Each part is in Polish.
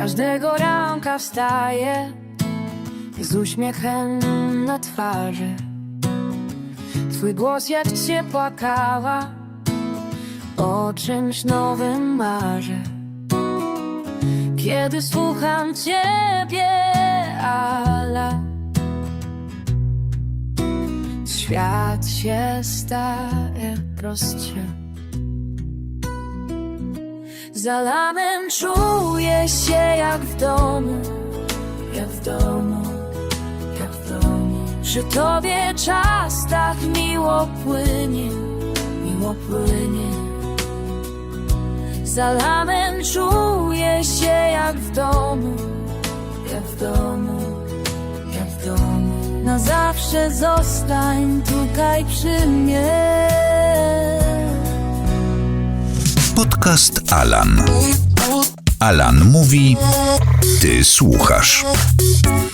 Każdego ranka wstaję z uśmiechem na twarzy. Twój głos jak się płakała, o czymś nowym marzę. Kiedy słucham Ciebie, Ala, świat się staje prostszy. Za czuję się jak w domu, jak w domu, jak w domu. Przy Tobie czas tak miło płynie, miło płynie. Za czuję się jak w domu, jak w domu, jak w domu. Na zawsze zostań tutaj przy mnie. Podcast Alan. Alan mówi, ty słuchasz.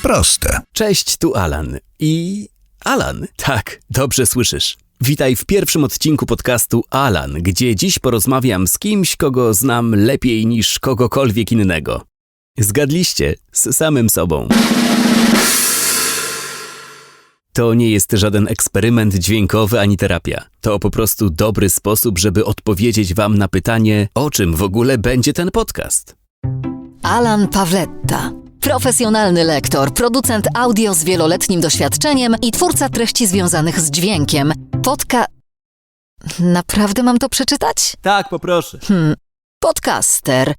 Proste. Cześć, tu Alan. I Alan, tak, dobrze słyszysz. Witaj w pierwszym odcinku podcastu Alan, gdzie dziś porozmawiam z kimś, kogo znam lepiej niż kogokolwiek innego. Zgadliście, z samym sobą. To nie jest żaden eksperyment dźwiękowy ani terapia. To po prostu dobry sposób, żeby odpowiedzieć Wam na pytanie, o czym w ogóle będzie ten podcast. Alan Pawletta. Profesjonalny lektor, producent audio z wieloletnim doświadczeniem i twórca treści związanych z dźwiękiem. Podka. Naprawdę mam to przeczytać? Tak, poproszę. Podcaster.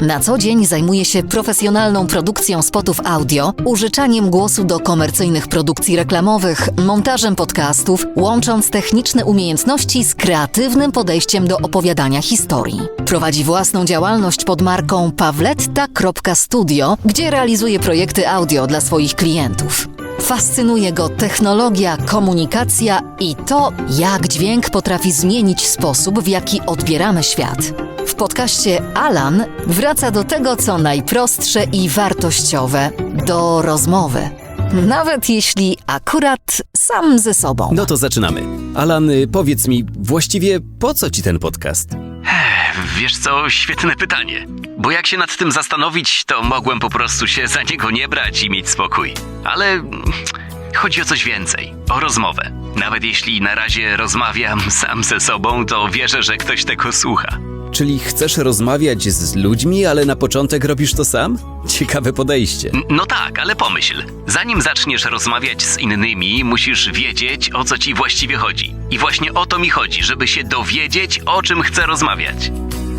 Na co dzień zajmuje się profesjonalną produkcją spotów audio, użyczaniem głosu do komercyjnych produkcji reklamowych, montażem podcastów, łącząc techniczne umiejętności z kreatywnym podejściem do opowiadania historii. Prowadzi własną działalność pod marką pawletta.studio, gdzie realizuje projekty audio dla swoich klientów. Fascynuje go technologia, komunikacja i to, jak dźwięk potrafi zmienić sposób, w jaki odbieramy świat. W podcaście Alan wraca do tego, co najprostsze i wartościowe do rozmowy. Nawet jeśli akurat sam ze sobą. No to zaczynamy. Alan, y, powiedz mi, właściwie po co ci ten podcast? Wiesz co, świetne pytanie. Bo jak się nad tym zastanowić, to mogłem po prostu się za niego nie brać i mieć spokój. Ale mm, chodzi o coś więcej o rozmowę. Nawet jeśli na razie rozmawiam sam ze sobą, to wierzę, że ktoś tego słucha. Czyli chcesz rozmawiać z ludźmi, ale na początek robisz to sam? Ciekawe podejście. No tak, ale pomyśl. Zanim zaczniesz rozmawiać z innymi, musisz wiedzieć, o co ci właściwie chodzi. I właśnie o to mi chodzi, żeby się dowiedzieć, o czym chcę rozmawiać.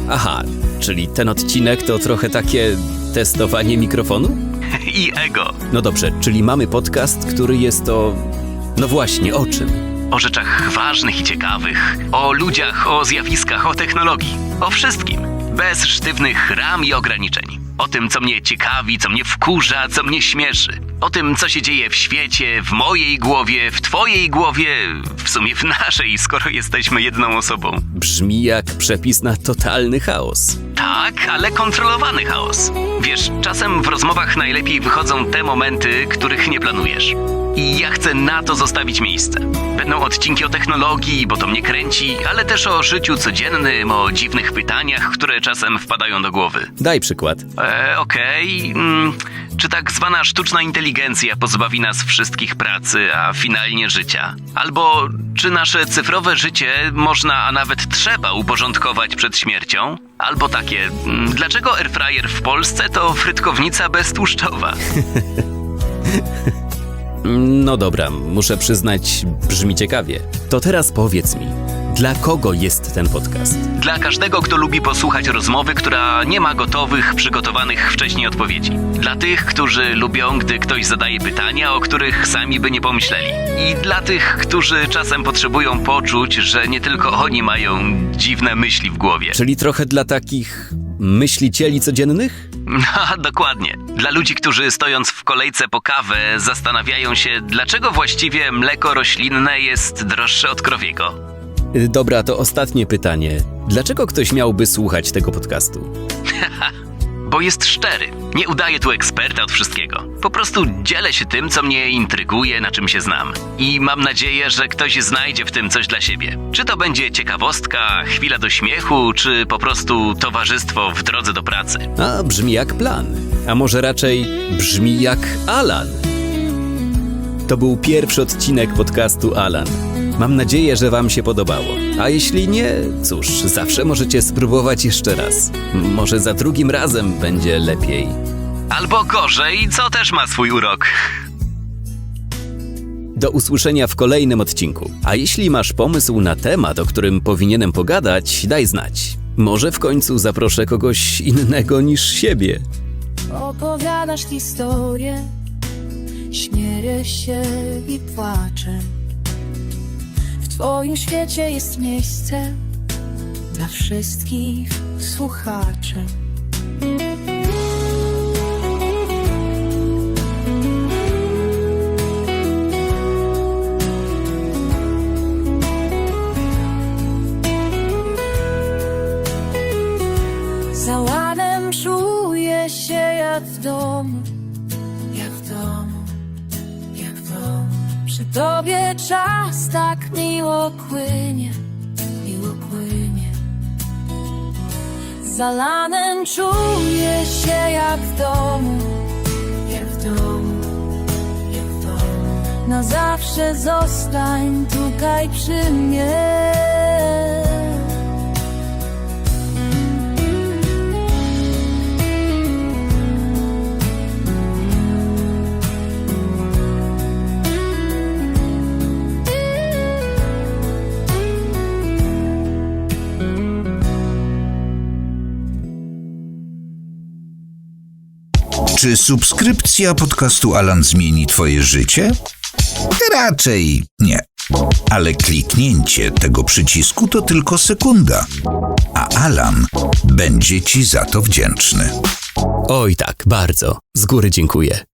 Aha, czyli ten odcinek to trochę takie testowanie mikrofonu? I ego. No dobrze, czyli mamy podcast, który jest o. No właśnie, o czym? O rzeczach ważnych i ciekawych, o ludziach, o zjawiskach, o technologii, o wszystkim. Bez sztywnych ram i ograniczeń. O tym, co mnie ciekawi, co mnie wkurza, co mnie śmieszy. O tym, co się dzieje w świecie, w mojej głowie, w twojej głowie, w sumie w naszej, skoro jesteśmy jedną osobą. Brzmi jak przepis na totalny chaos. Tak, ale kontrolowany chaos. Wiesz, czasem w rozmowach najlepiej wychodzą te momenty, których nie planujesz. I ja chcę na to zostawić miejsce. Będą odcinki o technologii, bo to mnie kręci, ale też o życiu codziennym, o dziwnych pytaniach, które czasem wpadają do głowy. Daj przykład. E, Okej, mm, czy tak zwana sztuczna inteligencja pozbawi nas wszystkich pracy, a finalnie życia? Albo czy nasze cyfrowe życie można, a nawet trzeba uporządkować przed śmiercią? Albo takie, mm, dlaczego airfryer w Polsce to frytkownica beztłuszczowa? No dobra, muszę przyznać, brzmi ciekawie. To teraz powiedz mi, dla kogo jest ten podcast? Dla każdego, kto lubi posłuchać rozmowy, która nie ma gotowych, przygotowanych wcześniej odpowiedzi. Dla tych, którzy lubią, gdy ktoś zadaje pytania, o których sami by nie pomyśleli. I dla tych, którzy czasem potrzebują poczuć, że nie tylko oni mają dziwne myśli w głowie. Czyli trochę dla takich myślicieli codziennych? No, dokładnie. Dla ludzi, którzy stojąc w kolejce po kawę zastanawiają się, dlaczego właściwie mleko roślinne jest droższe od krowiego. Y, Dobra, to ostatnie pytanie. Dlaczego ktoś miałby słuchać tego podcastu? Bo jest szczery. Nie udaje tu eksperta od wszystkiego. Po prostu dzielę się tym, co mnie intryguje, na czym się znam. I mam nadzieję, że ktoś znajdzie w tym coś dla siebie. Czy to będzie ciekawostka, chwila do śmiechu, czy po prostu towarzystwo w drodze do pracy. A brzmi jak plan. A może raczej brzmi jak Alan. To był pierwszy odcinek podcastu Alan. Mam nadzieję, że Wam się podobało. A jeśli nie, cóż, zawsze możecie spróbować jeszcze raz. Może za drugim razem będzie lepiej. Albo gorzej, co też ma swój urok. Do usłyszenia w kolejnym odcinku. A jeśli masz pomysł na temat, o którym powinienem pogadać, daj znać. Może w końcu zaproszę kogoś innego niż siebie. Opowiadasz historię, śmieję się i płaczę. W Twoim świecie jest miejsce dla wszystkich słuchaczy. Za czuję się jak w domu, jak w domu, jak w domu. Przy tobie czas tak miło płynie, miło płynie. Za lanem czuję się jak w domu, jak w domu, jak w domu. Na zawsze zostań tutaj przy mnie. Czy subskrypcja podcastu Alan zmieni Twoje życie? Raczej nie. Ale kliknięcie tego przycisku to tylko sekunda, a Alan będzie Ci za to wdzięczny. Oj tak, bardzo. Z góry dziękuję.